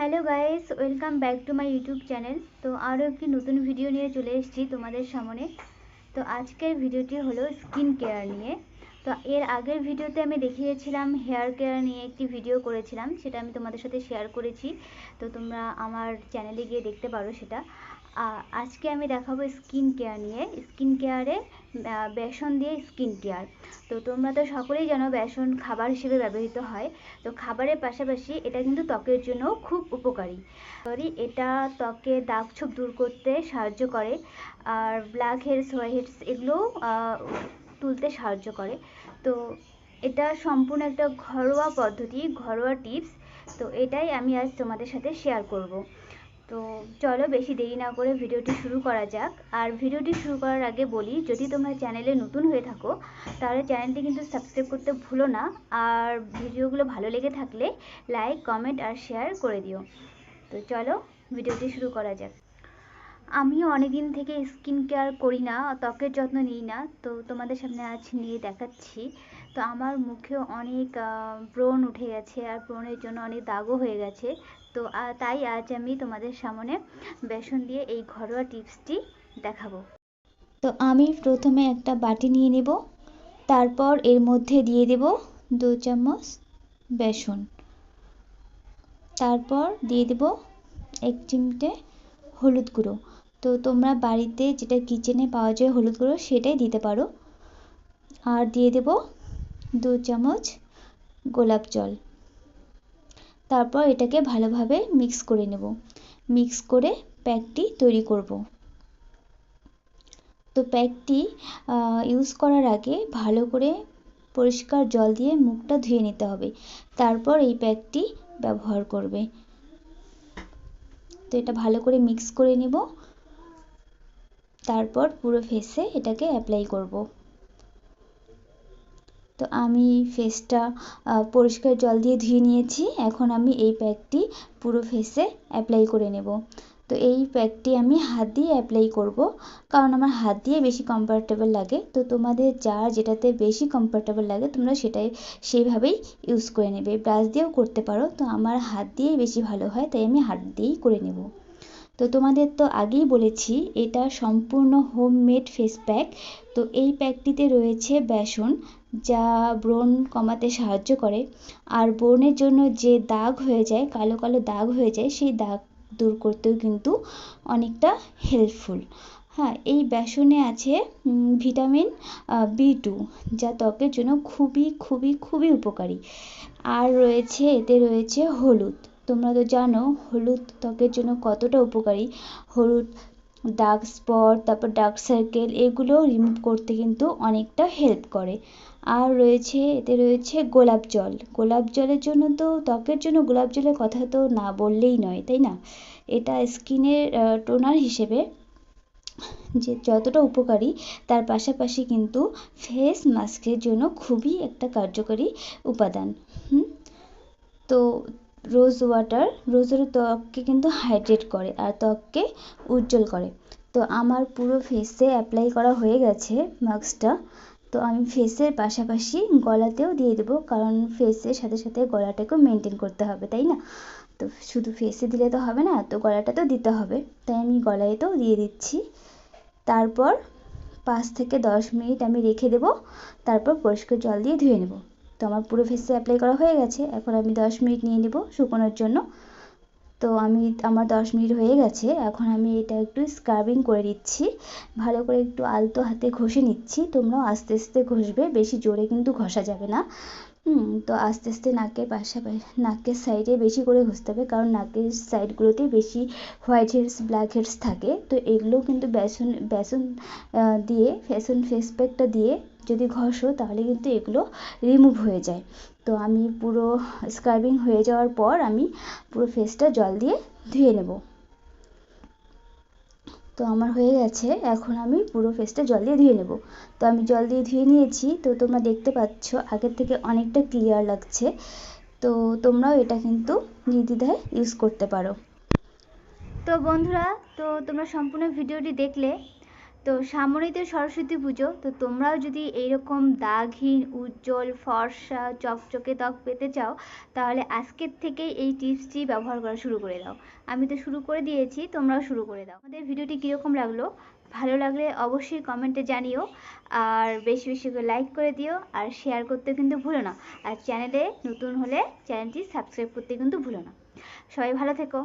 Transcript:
Hello guys, welcome back to my YouTube channel. তো আরও একটি নতুন ভিডিও নিয়ে চলে এসেছি তোমাদের সামনে। তো আজকের ভিডিওটি হলো স্কিন কেয়ার নিয়ে। তো এর আগের ভিডিওতে আমি দেখিয়েছিলাম হেয়ার কেয়ার নিয়ে একটি ভিডিও করেছিলাম, সেটা আমি তোমাদের সাথে শেয়ার করেছি। তো তোমরা আমার চ্যানেলে গিয়ে দেখতে পারো সেটা। আজকে আমি দেখাবো স্কিন কেয়ার নিয়ে। স্কিন কেয়ারে বেসন দিয়ে স্কিন কেয়ার তো তোমরা তো সকলেই জানো বেসন খাবার হিসেবে ব্যবহৃত হয়। তো খাবারের পাশাপাশি এটা কিন্তু ত্বকের জন্য খুব উপকারী। সরি, এটা ত্বকে দাগ ছোপ দূর করতে সাহায্য করে। আর ব্ল্যাক হেডস হোয়াইট হেডস এগুলো তুলতে সাহায্য করে। তো এটা সম্পূর্ণ একটা ঘরোয়া পদ্ধতি, ঘরোয়া টিপস তো এটাই আমি আজ তোমাদের সাথে শেয়ার করব। তো চলো বেশি দেরি না করে ভিডিওটি শুরু করা যাক। আর ভিডিওটি শুরু করার আগে বলি, যদি তোমরা চ্যানেলে নতুন হয়ে থাকো, তাহলে চ্যানেলটি কিন্তু সাবস্ক্রাইব করতে ভুলো না। আর ভিডিওগুলো ভালো লেগে থাকলে লাইক, কমেন্ট আর শেয়ার করে দিও। তো চলো ভিডিওটি শুরু করা যাক। আমিও অনেক দিন থেকে স্কিন কেয়ার করি না, ত্বকের যত্ন নিই না, তো তোমাদের সামনে আজ নিয়ে দেখাচ্ছি। তো আমার মুখেও অনেক ব্রণ উঠে গেছে, আর ব্রণের জন্য অনেক দাগও হয়ে গেছে। তো তাই আজ আমি তোমাদের সামনে বেসন দিয়ে এই ঘরোয়া টিপসটি দেখাবো। তো, আমি প্রথমে একটা বাটি নিয়ে নেব, তারপর এর মধ্যে দিয়ে দেব দু চামচ বেসন। তারপর দিয়ে দেব এক চিমটে হলুদ গুঁড়ো। তো, তোমরা বাড়িতে যেটা কিচেনে পাওয়া যায় হলুদ গুঁড়ো সেটাই দিতে পারো। আর দিয়ে দেব দু চামচ গোলাপ জল। তারপর এটাকে ভালোভাবে মিক্স করে নেব। মিক্স করে প্যাকটি তৈরি করব। তো প্যাকটি ইউজ করার আগে ভালো করে পরিষ্কার জল দিয়ে মুখটা ধুয়ে নিতে হবে। তারপর এই প্যাকটি ব্যবহার করবে। তো এটা ভালো করে মিক্স করে নেব। তারপর পুরো ফেসে এটাকে অ্যাপ্লাই করব। তো আমি ফেসটা পরিষ্কার জল দিয়ে ধুয়ে নিয়েছি। এখন আমি এই প্যাকটি পুরো ফেসে অ্যাপ্লাই করে নেব। তো এই প্যাকটি আমি হাত দিয়ে অ্যাপ্লাই করব, কারণ আমার হাত দিয়ে বেশি কমফর্টেবল লাগে। তো তোমাদের যার যেটাতে বেশি কমফর্টেবল লাগে, তোমরা সেটাই সেইভাবেই ইউজ করে নেবে। ব্রাশ দিয়েও করতে পারো, তো আমার হাত দিয়েই বেশি ভালো হয়, তাই আমি হাত দিয়েই করে নেব। তো তোমাদের তো আগেই বলেছি, এটা সম্পূর্ণ হোমমেড ফেস প্যাক তো এই প্যাকটিতে রয়েছে বেসন, যা ব্রণ কমাতে সাহায্য করে। আর ব্রণের জন্য যে দাগ হয়ে যায়, কালো কালো দাগ হয়ে যায়, সেই দাগ দূর করতেও কিন্তু অনেকটা হেল্পফুল হ্যাঁ এই বেসনে আছে ভিটামিন বি টু যা ত্বকের জন্য খুবই খুবই খুবই উপকারী। আর রয়েছে, এতে রয়েছে হলুদ। তোমরা তো জানো, হলুদ ত্বকের জন্য কতটা উপকারী। হলুদ ডার্ক স্পট তারপর ডার্ক সার্কেল এগুলো রিমুভ করতে কিন্তু অনেকটা হেল্প করে। আর রয়েছে, এতে রয়েছে গোলাপ জল। গোলাপ জলের জন্য তো, ত্বকের জন্য গোলাপ জলের কথা তো না বললেই নয়, তাই না? এটা স্কিনের টোনার হিসেবে যে যতটা উপকারী, তার পাশাপাশি কিন্তু ফেস মাস্কের জন্য খুবই একটা কার্যকরী উপাদান। হুম? তো রোজ ওয়াটার রোজের ত্বককে কিন্তু হাইড্রেট করে আর ত্বককে উজ্জ্বল করে। তো আমার পুরো ফেসে অ্যাপ্লাই করা হয়ে গেছে মাস্কটা তো আমি ফেসের পাশাপাশি গলাতেও দিয়ে দেবো, কারণ ফেসের সাথে সাথে গলাটাকেও মেনটেন করতে হবে, তাই না? তো শুধু ফেসে দিলে তো হবে না, তো গলাটা তো দিতে হবে। তাই আমি গলায়তেও দিয়ে দিচ্ছি। তারপর পাঁচ থেকে দশ মিনিট আমি রেখে দেবো, তারপর পরিষ্কার জল দিয়ে ধুয়ে নেব। তো আমার পুরো ফেসে অ্যাপ্লাই করা হয়ে গেছে। এখন আমি দশ মিনিট নিয়ে নেব শুকোনোর জন্য। তো আমি, আমার দশ মিনিট হয়ে গেছে। এখন আমি এটা একটু স্ক্রাবিং করে দিচ্ছি ভালো করে একটু আলতো হাতে ঘষে নিচ্ছি। তোমরাও আস্তে আস্তে ঘষবে। বেশি জোরে কিন্তু ঘষা যাবে না। হুম, তো আস্তে আস্তে নাকের পাশাপাশি নাকের সাইডে বেশি করে ঘষতে হবে, কারণ নাকের সাইডগুলোতে বেশি হোয়াইট হেডস ব্ল্যাক হেডস থাকে। তো এগুলো কিন্তু বেসন বেসন দিয়ে, বেসন ফেস প্যাকটা দিয়ে যদি ঘষো, তাহলে কিন্তু এগুলো রিমুভ হয়ে যায়। তো আমি পুরো স্ক্রাবিং হয়ে যাওয়ার পর আমি পুরো ফেসটা জল দিয়ে ধুয়ে নেব। তো আমার হয়ে গেছে, এখন আমি পুরো ফেসটা জল দিয়ে ধুয়ে নেব। তো আমি জল দিয়ে ধুয়ে নিয়েছি, তো তোমরা দেখতে পাচ্ছ আগের থেকে অনেকটা ক্লিয়ার লাগছে। তো তোমরাও এটা কিন্তু নির্দ্বিধায় ইউজ করতে পারো। তো বন্ধুরা, তো তোমরা সম্পূর্ণ ভিডিওটি দেখলে তো সামনেই সরস্বতী পুজো, তো তোমরাও যদি এইরকম দাগহীন, উজ্জ্বল, ফর্সা, চকচকে ত্বক পেতে চাও, তাহলে আজকের থেকেই এই টিপসটি ব্যবহার করা শুরু করে দাও। আমি তো শুরু করে দিয়েছি, তোমরাও শুরু করে দাও। আমাদের ভিডিওটি কীরকম লাগল? ভালো লাগলে অবশ্যই কমেন্টে জানিও, আর বেশি বেশি করে লাইক করে দিও, আর শেয়ার করতে কিন্তু ভুলো না। আর চ্যানেলে নতুন হলে চ্যানেলটি সাবস্ক্রাইব করতে কিন্তু ভুলো না। সবাই ভালো থেকো।